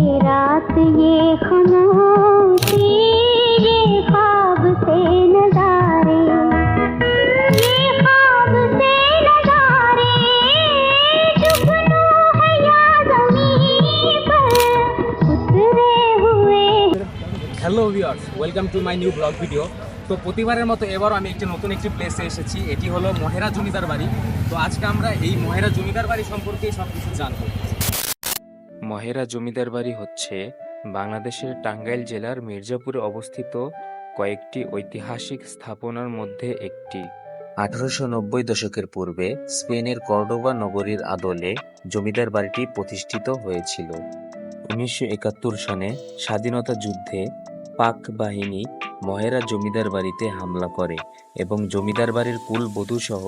रात ये खामोशी ये ख्वाब से नजारे ये ख्वाब से नजारे जुगनू है या जमीन पर उतरे हुए hello viewers welcome to my new blog video তো প্রতিবারের মতো এবারও আমি একটি নতুন একটি প্লেসে এসেছি এটি হলো মহেরা জমিদার বাড়ি তো আজকে আমরা এই মহেরা জমিদার বাড়ি সম্পর্কে সব কিছু জানবো মহেরা জমিদার বাড়ি হচ্ছে বাংলাদেশের টাঙ্গাইল জেলার মির্জাপুরে অবস্থিত কয়েকটি ঐতিহাসিক স্থাপনার মধ্যে একটি। আঠারোশো নব্বই দশকের পূর্বে স্পেনের কর্ডোবা নগরীর আদলে জমিদার বাড়িটি প্রতিষ্ঠিত হয়েছিল। উনিশশো একাত্তর সনে স্বাধীনতা যুদ্ধে পাক বাহিনী মহেরা জমিদার বাড়িতে হামলা করে এবং জমিদার বাড়ির কুলবধূ সহ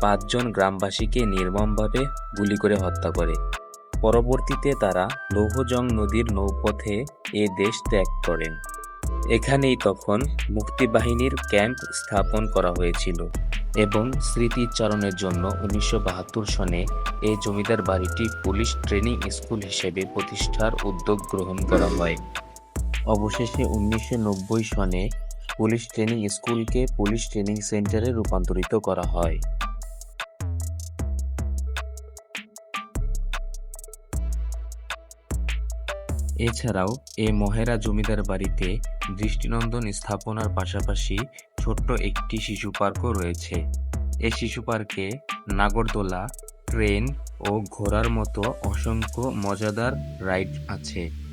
পাঁচজন গ্রামবাসীকে নির্মমভাবে গুলি করে হত্যা করে। পরবর্তীতে তারা লৌহজং নদীর নৌপথে এ দেশ ত্যাগ করেন। এখানেই তখন মুক্তিবাহিনীর ক্যাম্প স্থাপন করা হয়েছিল এবং স্মৃতিচারণের জন্য উনিশশো বাহাত্তর সনে এই জমিদার বাড়িটি পুলিশ ট্রেনিং স্কুল হিসেবে প্রতিষ্ঠার উদ্যোগ গ্রহণ করা হয়। অবশেষে উনিশশো নব্বই সনে পুলিশ ট্রেনিং স্কুলকে পুলিশ ট্রেনিং সেন্টারে রূপান্তরিত করা হয়। এছাড়াও, এ মহেরা জমিদার বাড়িতে দৃষ্টিনন্দন স্থাপনার পাশাপাশি ছোট্ট একটি শিশু পার্কও রয়েছে। এ শিশু পার্কে নাগরদোলা ট্রেন ও ঘোড়ার মতো অসংখ্য মজাদার রাইড আছে।